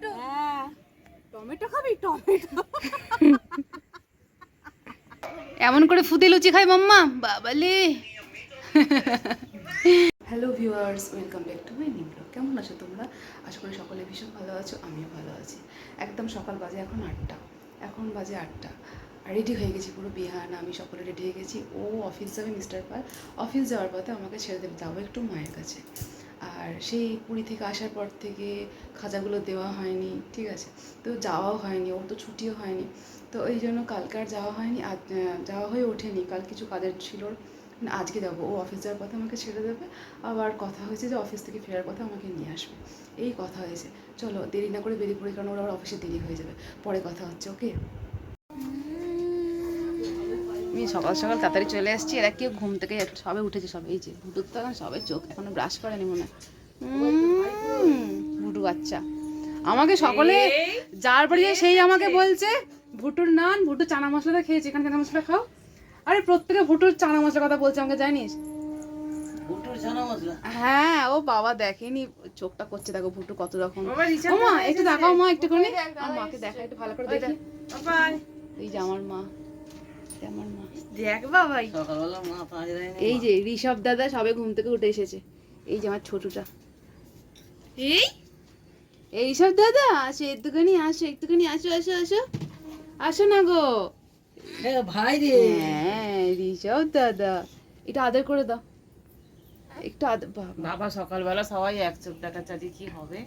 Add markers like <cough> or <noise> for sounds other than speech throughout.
Tomato? হ্যাঁ। Tomato খাবি? Tomato. এমন করে ফুদে লুচি খাই মাম্মা বাবালে। Hello viewers welcome back to my new blog. কেমন আছো তোমরা? আশা করি সকলে ভীষণ ভালো আছো আমিও ভালো আছি। একদম সকাল বাজে এখন আটটা। এখন বাজে আটটা। রেডি হয়ে গেছি পুরো বিহান আমি সকলে রেডি হয়ে গেছি। ও অফিস যাবে মিস্টার পাল। অফিস যাওয়ার পথে আমাকে ছেড়ে দেবে যাব একটু মায়ের কাছে। আর সেই পুরী থেকে আসার পর থেকে খাজাগুলো দেওয়া হয়নি, ঠিক আছে? তো যাওয়াও হয়নি, ওর তো ছুটিও হয়নি। তো এই জন্য কালকে আর যাওয়া হয়নি, আজ যাওয়া হয়ে ওঠেনি। কাল কিছু কাজের ছিল ওর। আজকে যাব। ও অফিস যাওয়ার পথে আমাকে ছেড়ে দেবে, আবার কথা হয়েছে যে অফিস থেকে ফেরার পথে আমাকে নিয়ে আসবে। এই কথা হয়েছে। চলো দেরি না করে বেরিয়ে পড়ি, কারণ ওর আবার অফিসে দেরি হয়ে যাবে। পরে কথা হচ্ছে, ওকে? আমি সকাল সকাল তাড়াতাড়ি চলে আসছি এরা কেউ ঘুম থেকে সবে উঠেছে সবে এই যে ভুটুর তো এখন সবে চোখ এখনও ব্রাশ করেনি মনে হয়। ভুটু বাচ্চা। আমাকে সকলে যার বাড়ি সেই আমাকে বলছে ভুটুর নান ভুটু চানা মশলাটা খেয়েছি এখানে চানা মশলা খাও। আরে প্রত্যেকে ভুটুর চানা মশলার কথা বলছে আমাকে জানিস? হ্যাঁ ও বাবা দেখেনি চোখটা করছে দেখো ভুটু কত রকম। মা একটু দেখাও মা একটুখানি। আমার মাকে দেখা একটু ভালো করে দেখা। এই যে আমার মা। এই আমার মা। দেখ বাবাই এই যে ঋষভ দাদা সবে ঘুম থেকে উঠে এসেছে। এই যে আমার ছোটটা। এই? এই ঋষভ দাদা আসো একটুখানি আসো একটুখানি আসো আসো আসো। আসো না গো। ভাই রে। হ্যাঁ ঋষভ দাদা। এটা আদর করে দাও। একটু আদর বাবা। বাবা সকালবেলা সবাই এক চোখ দেখাচ্ছি কি হবে?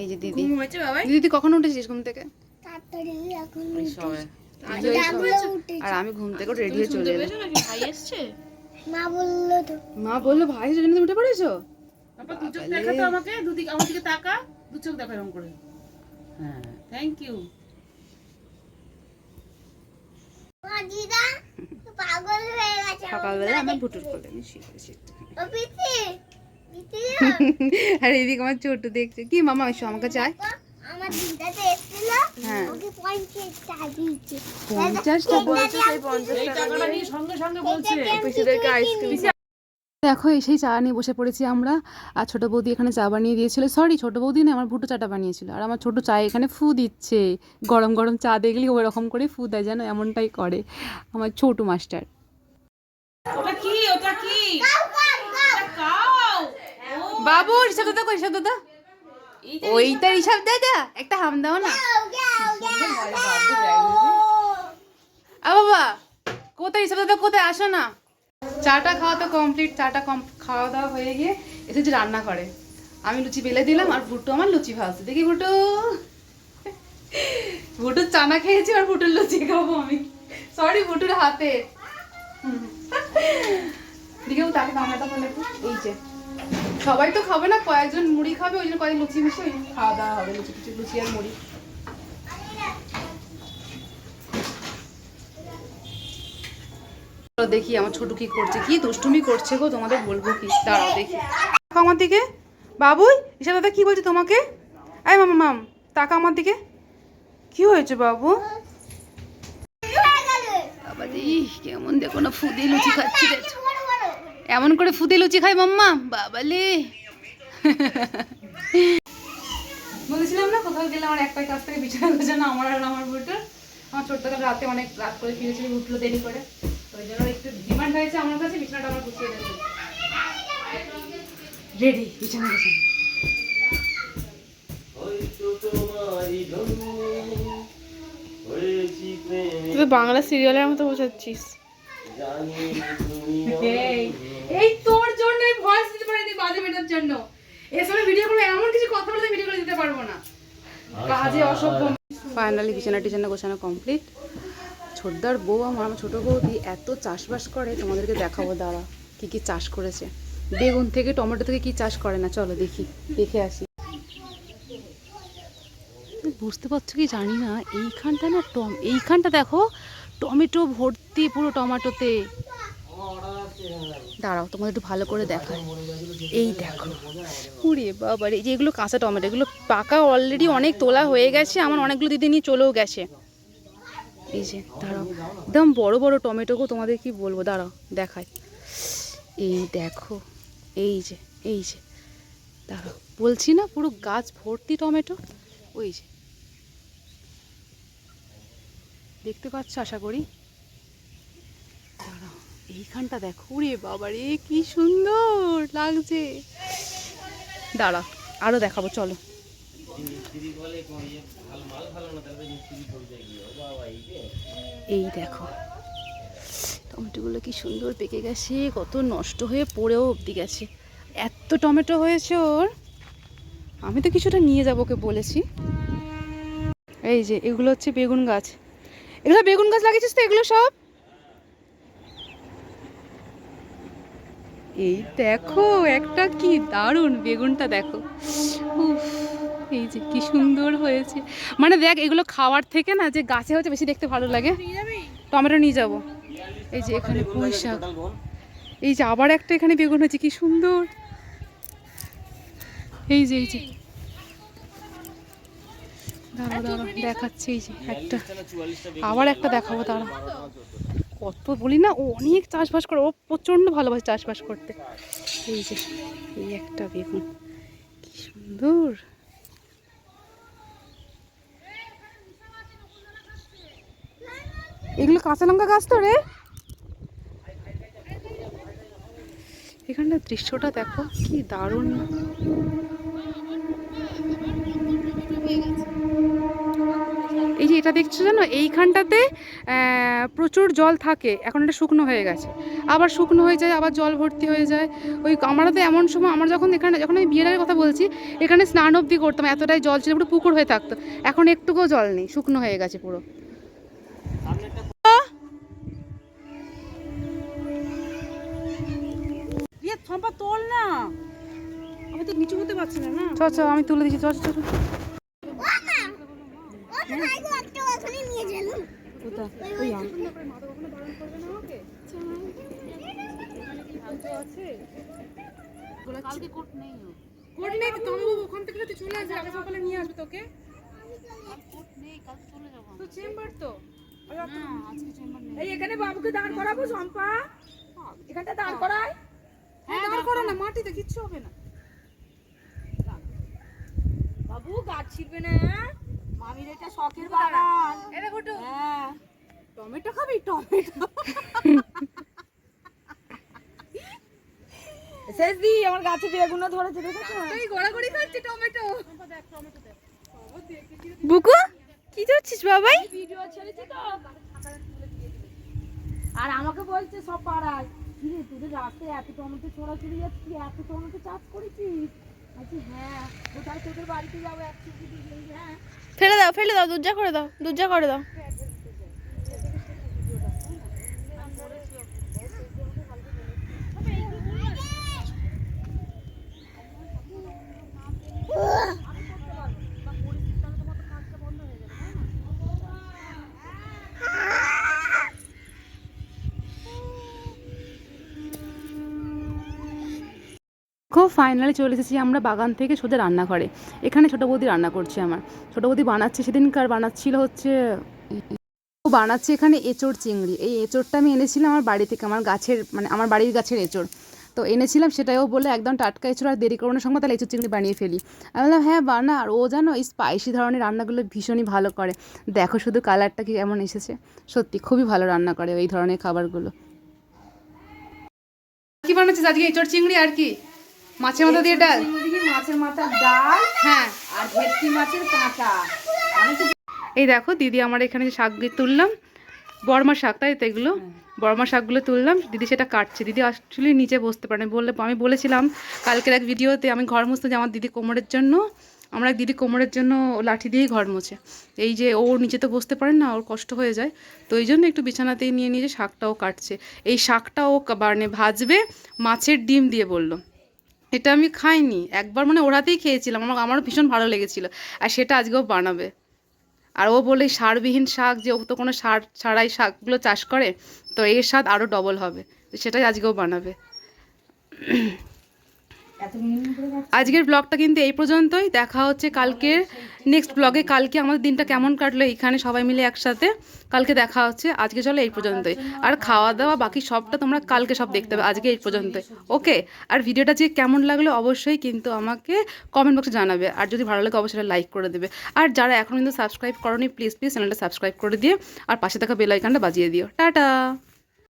এই যে দিদি। ঘুম হয়েছে বাবাই? দিদি কখন উঠেছিস ঘুম থেকে? আর আমি ঘুম থেকে রেডি হয়ে চলে এলাম। নাকি? ভাই এসছে? মা বলল ভাই তুমি উঠে পড়েছো? বাবা দু চোখ দেখা তো আমাকে দুদিকে আমার দিকে তাকা দু চোখ দেখা এরকম করে। হ্যাঁ। থ্যাংক ইউ সকালবেলা ভুটুর <laughs> আর এদিকে আমার ছোট দেখছে। কি মামা এসো আমার কাছে আয়। আমার দিদাতে হ্যাঁ। ওকে পঞ্চাশ টাকা এই টাকাটা নিয়ে সঙ্গে সঙ্গে বলছে। পিসিদেরকে আইসক্রিম দেখো এসেই চা নিয়ে বসে পড়েছি আমরা। আর ছোট বৌদি এখানে চা বানিয়ে দিয়েছিল। সরি ছোট বৌদি না আমার ভুটো চাটা বানিয়েছিল। আর আমার ছোট চা এখানে ফু দিচ্ছে। গরম গরম চা দেখলি ওই রকম করে ফু দেয় যেন এমনটাই করে। আমার ছোট মাস্টার। ওটা কি? ওটা কি? ওটা কাউ? বাবু কই? ঋষভ দাদা ওইটা ঋষভ দাদা একটা হাম দাও না। আ, বাবা, কোথায় ঋষভ দাদা কোথায়? আসো না। চাটা খাওয়া তো কমপ্লিট চাটা কম, খাওয়া দাওয়া হয়ে গিয়ে এসেছি রান্না করে আমি লুচি বেলে দিলাম আর ভুট্টু আমার লুচি ভাজছে। দেখি ভুটু ভুটুর চানা খেয়েছি আর ভুটুর লুচি খাব আমি। সরি ভুটুর হাতে। দিকেও তাকে বাংলাটা বলে। এই যে। সবাই তো খাবে না কয়েকজন মুড়ি খাবে ওই জন্য কয়েক লুচি মিশে ওই খাওয়া দাওয়া হবে লুচি টুচি লুচি আর মুড়ি। দেখি আমার ছোট কি করছে কি দুষ্টুমি করছে গো তোমাদের বলব কি? দাঁড়াও দেখি। আমার দিকে। বাবুই ঈশা দাদা কি বলছে তোমাকে? আয় মামা মাম তাকা আমার দিকে। কি হয়েছে বাবু? বাবা কেমন দেখো না ফুদি লুচি খাচ্ছি রে। এমন করে ফুদি লুচি খাই মাম্মা? বাবালে। বলেছিলাম না কোথাও গেলে আমার একটাই কাছ থেকে বিছানা গোছানো আমার আর আমার বুটোর আমার ছোট্ট কাল রাতে অনেক রাত করে ফিরেছিল উঠল দেরি করে। ওই জন্য একটু ডিমান্ড হয়েছে আমার কাছে বিছানাটা আমার গুছিয়ে দেবে রেডি বিছানা গোছানো তুই বাংলা সিরিয়ালের মতো বোঝাচ্ছিস। এই এই তোর জন্য এই ভয়েস দিতে পারিনি বাজে মেটার জন্য। এসবে ভিডিও করব এমন কিছু কথা বলে ভিডিও করে দিতে পারব না। কাজে অসভ্য ফাইনালি বিছানা টিছানা গোছানো কমপ্লিট ছোটদার বউ আমার আমার ছোটো বৌদি এত চাষবাস করে তোমাদেরকে দেখাবো দাঁড়া কি কি চাষ করেছে। বেগুন থেকে টমেটো থেকে কি চাষ করে না? চলো দেখি দেখে আসি। বুঝতে পারছ কি জানি না এইখানটা না টম এইখানটা দেখো টমেটো ভর্তি পুরো টমেটোতে। দাঁড়াও তোমাদের একটু ভালো করে দেখায় এই দেখো। উড়ে বাবা এই যে এগুলো কাঁচা টমেটো এগুলো পাকা অলরেডি অনেক তোলা হয়ে গেছে আমার অনেকগুলো দিদি নিয়ে চলেও গেছে। এই যে দাঁড়াও। একদম বড় বড় টমেটো গো তোমাদের কি বলব? দাঁড়াও দেখায় এই দেখো এই যে এই যে দাঁড়াও। বলছি না পুরো গাছ ভর্তি টমেটো? ওই যে দেখতে পাচ্ছ আশা করি? এইখানটা দেখো। রে বাবা রে, কি সুন্দর লাগছে। দাঁড়াও আরও দেখাবো, চলো। এই দেখো, টমেটোগুলো কি সুন্দর পেকে গেছে, কত নষ্ট হয়ে পড়েও অবধি গেছে। এত টমেটো হয়েছে ওর। আমি তো কিছুটা নিয়ে যাব ওকে বলেছি। এই যে, এগুলো হচ্ছে বেগুন গাছ। এগুলো বেগুন গাছ লাগিয়েছিস তো, এগুলো সব? এই দেখো, একটা কি দারুণ বেগুনটা দেখো। এই যে কি সুন্দর হয়েছে। মানে দেখ, এগুলো খাওয়ার থেকে না যে গাছে হচ্ছে বেশি দেখতে ভালো লাগে। টমেটো নিয়ে যাব। এই যে এখানে পুঁই এই যে আবার একটা এখানে বেগুন হয়েছে, কি সুন্দর। এই যে এই যে। দাঁড়া দাঁড়া দেখাচ্ছে এই যে একটা। আবার একটা দেখাবো দাঁড়া কত বলি না, ও অনেক চাষবাস করে, ও প্রচণ্ড ভালোবাসে চাষবাস করতে। এই যে, এই একটা বেগুন, কি সুন্দর। এগুলো কাঁচা লঙ্কা গাছ তো রে। এখানটা দৃশ্যটা দেখো, কি দারুণ। না এই যে এটা দেখছ জানো? এইখানটাতে প্রচুর জল থাকে। এখন এটা শুকনো হয়ে গেছে। আবার শুকনো হয়ে যায় আবার জল ভর্তি হয়ে যায়। ওই আমরা তো এমন সময় আমার যখন এখানে যখন আমি বিয়ের কথা বলছি এখানে স্নান অবধি করতাম এতটাই জল ছিল পুরো পুকুর হয়ে থাকতো। এখন একটুকুও জল নেই শুকনো হয়ে গেছে পুরো। তোল না। আমি তো নিচু হতে পারছি না না? চ চ আমি তুলে দিচ্ছি চ চ। এখানে বাবুকে দাঁড় করাবো সম্পা এখানটা দাঁড় করাই হ্যাঁ দাঁড় করো না মাটিতে কিচ্ছু হবে না। বাবু গাছ ছিড়বে না। মামির এটা শখের বাগান। এটা ঘটু। হ্যাঁ। টমেটো খাবি? টমেটো। শেষ দি আমার গাছে বেগুনও ধরেছে দেখেছ? এই গড়াগড়ি খাচ্ছে টমেটো। বুকু কি করছিস বাবাই? ভিডিও ছেড়েছি তো। আর আমাকে বলছে সব পাড়ায় কি রে তোদের রাস্তায় এত টমেটো ছড়াছড়ি যাচ্ছে এত টমেটো চাষ করেছিস? আচ্ছা হ্যাঁ কোথায় তোদের বাড়িতে যাব এক ছুটি দিয়ে হ্যাঁ? ফেলে দাও ফেলে দাও দুর্জা করে দাও দুর্জা করে দাও। ফাইনালি চলে এসেছি আমরা বাগান থেকে সোজা রান্নাঘরে। এখানে ছোটো বৌদি রান্না করছে আমার। ছোটো বৌদি বানাচ্ছে, সেদিনকার বানাচ্ছিল হচ্ছে, ও বানাচ্ছে এখানে এঁচড় চিংড়ি। এই এঁচড়টা আমি এনেছিলাম আমার বাড়ি থেকে, আমার গাছের মানে আমার বাড়ির গাছের এঁচড়। তো এনেছিলাম, সেটাই ও বলে একদম টাটকা এঁচড় আর দেরি করোনার সঙ্গে তাহলে এঁচড় চিংড়ি বানিয়ে ফেলি। আমি বললাম হ্যাঁ বানা। আর ও জানো এই স্পাইসি ধরনের রান্নাগুলো ভীষণই ভালো করে। দেখো শুধু কালারটা কি কেমন এসেছে। সত্যি খুবই ভালো রান্না করে এই ধরনের খাবারগুলো। কি বানাচ্ছিস আজকে এঁচড় চিংড়ি আর কি? মাছের মাথা দিয়ে ডাল? মাছের মাথার ডাল হ্যাঁ। আর ভেটকি মাছের কাঁটা। অনেক এই দেখো দিদি আমার এখানে শাক তুললাম বর্মা শাক তাই তো এগুলো? বর্মা শাকগুলো তুললাম দিদি সেটা কাটছে। দিদি অ্যাকচুয়ালি নিচে বসতে পারে বললে আমি বলেছিলাম কালকের এক ভিডিওতে আমি ঘর মুছতে যে আমার দিদি কোমরের জন্য আমরা এক দিদি কোমরের জন্য লাঠি দিয়েই ঘর মোছে। এই যে ও নিচে তো বসতে পারে না ওর কষ্ট হয়ে যায়। তো এই জন্য একটু বিছানাতেই নিয়ে নিয়ে শাকটাও কাটছে। এই শাকটা ও মানে ভাজবে মাছের ডিম দিয়ে বলল। এটা আমি খাইনি, একবার মানে ওরাতেই খেয়েছিলাম, আমার, আমারও ভীষণ ভালো লেগেছিলো, আর সেটা আজকেও বানাবে। আর ও বলে, সারবিহীন শাক, যে ও তো কোনো সার ছাড়াই শাকগুলো চাষ করে, তো এর স্বাদ আরও ডবল হবে। সেটাই আজকেও বানাবে এত মিনিমিনি করে কাটছি আজকের ব্লগটা কিন্তু এই পর্যন্তই। দেখা হচ্ছে কালকের নেক্সট ব্লগে কালকে আমাদের দিনটা কেমন কাটলো এখানে সবাই মিলে একসাথে। কালকে দেখা হচ্ছে। আজকে চলো এই পর্যন্তই। আর খাওয়া দাওয়া বাকি সবটা তোমরা কালকে সব দেখতে হবে আজকে এই পর্যন্তই। ওকে? আর ভিডিওটা যে কেমন লাগল অবশ্যই কিন্তু আমাকে কমেন্ট বক্সে জানাবে। আর যদি ভালো লাগে অবশ্যই লাইক করে দেবে। আর যারা এখন কিন্তু সাবস্ক্রাইব করনি প্লিজ প্লিজ চ্যানেলটা সাবস্ক্রাইব করে দিয়ে আর পাশে থাকা বেল আইকনটা বাজিয়ে দিও। টাটা!